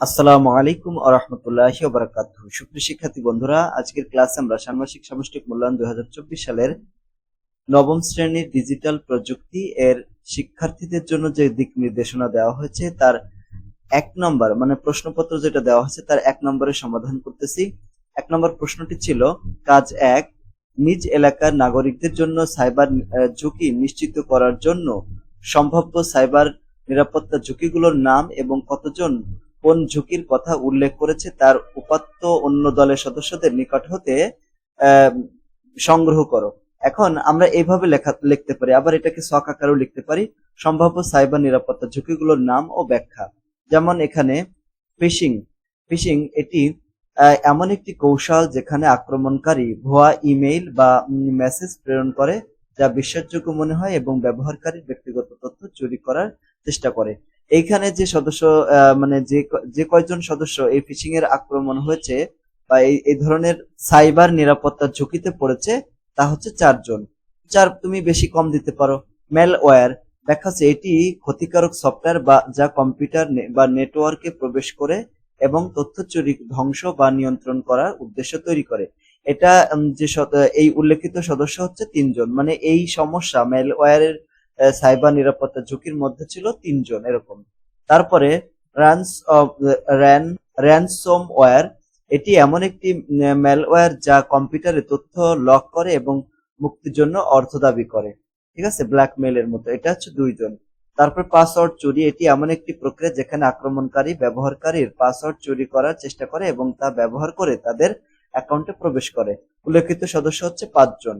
আসসালামু আলাইকুম আ রহমতুল্লাহি ওবারাকাতুহ সুপ্রিয় শিক্ষার্থী বন্ধুরা, আজকের ক্লাসে আমরা ষান্মাসিক সামষ্টিক মূল্যায়ন দু হাজার চব্বিশ সালের নবম শ্রেণির ডিজিটাল প্রযুক্তি এর শিক্ষার্থীদের জন্য যে দিক নির্দেশনা দেওয়া হয়েছে, তার এক নম্বর মানে প্রশ্নপত্র যেটা দেওয়া হয়েছে, তার এক নম্বরের সমাধান করতেছি। এক নম্বর প্রশ্নটি ছিল, কাজ এক, নিজ এলাকার নাগরিকদের জন্য সাইবার ঝুঁকি নিশ্চিত করার জন্য সম্ভাব্য সাইবার নিরাপত্তা ঝুঁকিগুলোর নাম এবং কতজন কোন ঝুঁকির কথা উল্লেখ করেছে তার উপাত্ত অন্য দলের সদস্যদের নিকট হতে সংগ্রহ করো। এখন আমরা এইভাবে লেখা, লিখতে পারি। আবার এটাকে শখ আকারেও লিখতে পারি। সম্ভাব্য সাইবার নিরাপত্তা ঝুঁকিগুলোর নাম ও ব্যাখ্যা। যেমন এখানে ফিশিং ফিশিং এটি এমন একটি কৌশল যেখানে আক্রমণকারী ভুয়া ইমেইল বা মেসেজ প্রেরণ করে, যা বিশ্বাসযোগ্য মনে হয় এবং ব্যবহারকারীর ব্যক্তিগত তথ্য চুরি করার চেষ্টা করে। এইখানে যে সদস্য মানে যে যে কয়জন সদস্য এই ফিশিং এর আক্রমণ হয়েছে বা এই ধরনের সাইবার নিরাপত্তার ঝুঁকিতে পড়েছে, তা হচ্ছে চারজন। চার, তুমি বেশি কম দিতে পারো। ম্যালওয়্যার দেখা যাচ্ছে এটি ক্ষতিকারক সফটওয়্যার বা, যা কম্পিউটার বা নেটওয়ার্কে প্রবেশ করে এবং তথ্য চুরি, ধ্বংস বা নিয়ন্ত্রণ করার উদ্দেশ্য তৈরি করে। এটা যে এই উল্লেখিত সদস্য হচ্ছে তিনজন। মানে এই সমস্যা ম্যালওয়্যারের সাইবার নিরাপত্তা ঝুঁকির মধ্যে ছিল তিনজন এরকম। তারপরে রানস র্যান, র্যানসোমওয়্যার, এটি এমন একটি ম্যালওয়্যার যা কম্পিউটারে তথ্য লক করে এবং মুক্তির জন্য অর্থ দাবি করে। ঠিক আছে? ব্ল্যাকমেইলের মতো। এটা হচ্ছে দুইজন। তারপর পাসওয়ার্ড চুরি। এটি এমন একটি প্রক্রিয়া যেখানে আক্রমণকারী, ব্যবহারকারীর পাসওয়ার্ড চুরি করার চেষ্টা করে এবং তা ব্যবহার করে তাদের অ্যাকাউন্টে প্রবেশ করে। উল্লেখিত সদস্য হচ্ছে পাঁচজন।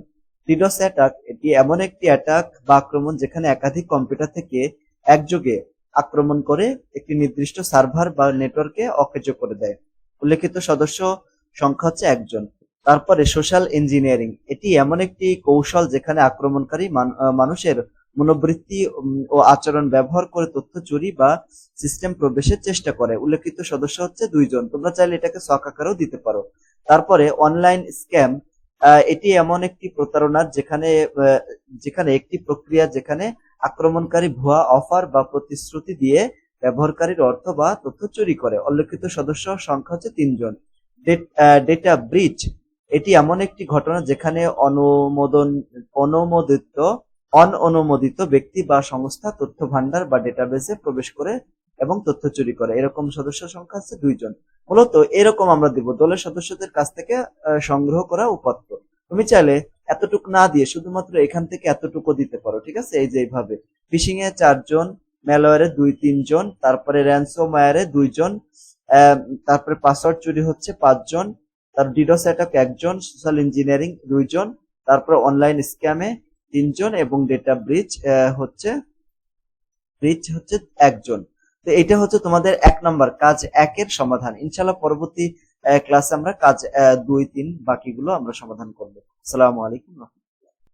ডিডোস অ্যাটাক এটি এমন একটি অ্যাটাক বা আক্রমণ যেখানে একাধিক কম্পিউটার থেকে একযোগে আক্রমণ করে একটি নির্দিষ্ট সার্ভার বা নেটওয়ার্কে অকেজ করে দেয়। উল্লেখিত সদস্য সংখ্যা হচ্ছে একজন। তারপরে সোশ্যাল ইঞ্জিনিয়ারিং এটি এমন একটি কৌশল যেখানে আক্রমণকারী মানুষের মনোবৃত্তি ও আচরণ ব্যবহার করে তথ্য চুরি বা সিস্টেম প্রবেশের চেষ্টা করে। উল্লেখিত সদস্য হচ্ছে দুইজন। তোমরা চাইলে এটাকে শখ আকারেও দিতে পারো। তারপরে অনলাইন স্ক্যাম এটি এমন একটি প্রতারণা যেখানে যেখানে একটি প্রক্রিয়া যেখানে আক্রমণকারী ভুয়া অফার বা প্রতিশ্রুতি দিয়ে ব্যবহারকারীর অর্থ বা তথ্য চুরি করে। উল্লেখিত সদস্য সংখ্যা হচ্ছে তিনজন। ডেটা ব্রিচ, এটি এমন একটি ঘটনা যেখানে অনুমোদন, অনুমোদিত অনঅনুমোদিত ব্যক্তি বা সংস্থা তথ্য ভান্ডার বা ডেটাবেসে প্রবেশ করে এবং তথ্য চুরি করে। এরকম সদস্য সংখ্যা আছে দুইজন। মূলত এরকম আমরা দিব। দলের সদস্যদের কাছ থেকে সংগ্রহ করা উপাত্ত। তুমি চাইলে এতটুকু না দিয়ে শুধুমাত্র এখান থেকে এতটুকু দিতে পারো, ঠিক আছে? এই যে এইভাবে। ফিশিং এ চারজন, ম্যালওয়্যারে দুই, তিনজন, তারপরে র্যানসোমওয়্যারে দুইজন তারপরে পাসওয়ার্ড চুরি হচ্ছে পাঁচজন, তার ডিডোস অ্যাটাক একজন, সোশ্যাল ইঞ্জিনিয়ারিং দুইজন, তারপর অনলাইন স্ক্যামে তিনজন এবং ডেটা ব্রিচ হচ্ছে ব্রিচ হচ্ছে একজন। তো এটা হচ্ছে তোমাদের এক নম্বর কাজ একের সমাধান। ইনশাল্লাহ পরবর্তী ক্লাসে আমরা কাজ দুই, তিন বাকিগুলো আমরা সমাধান করব। আসসালামু আলাইকুম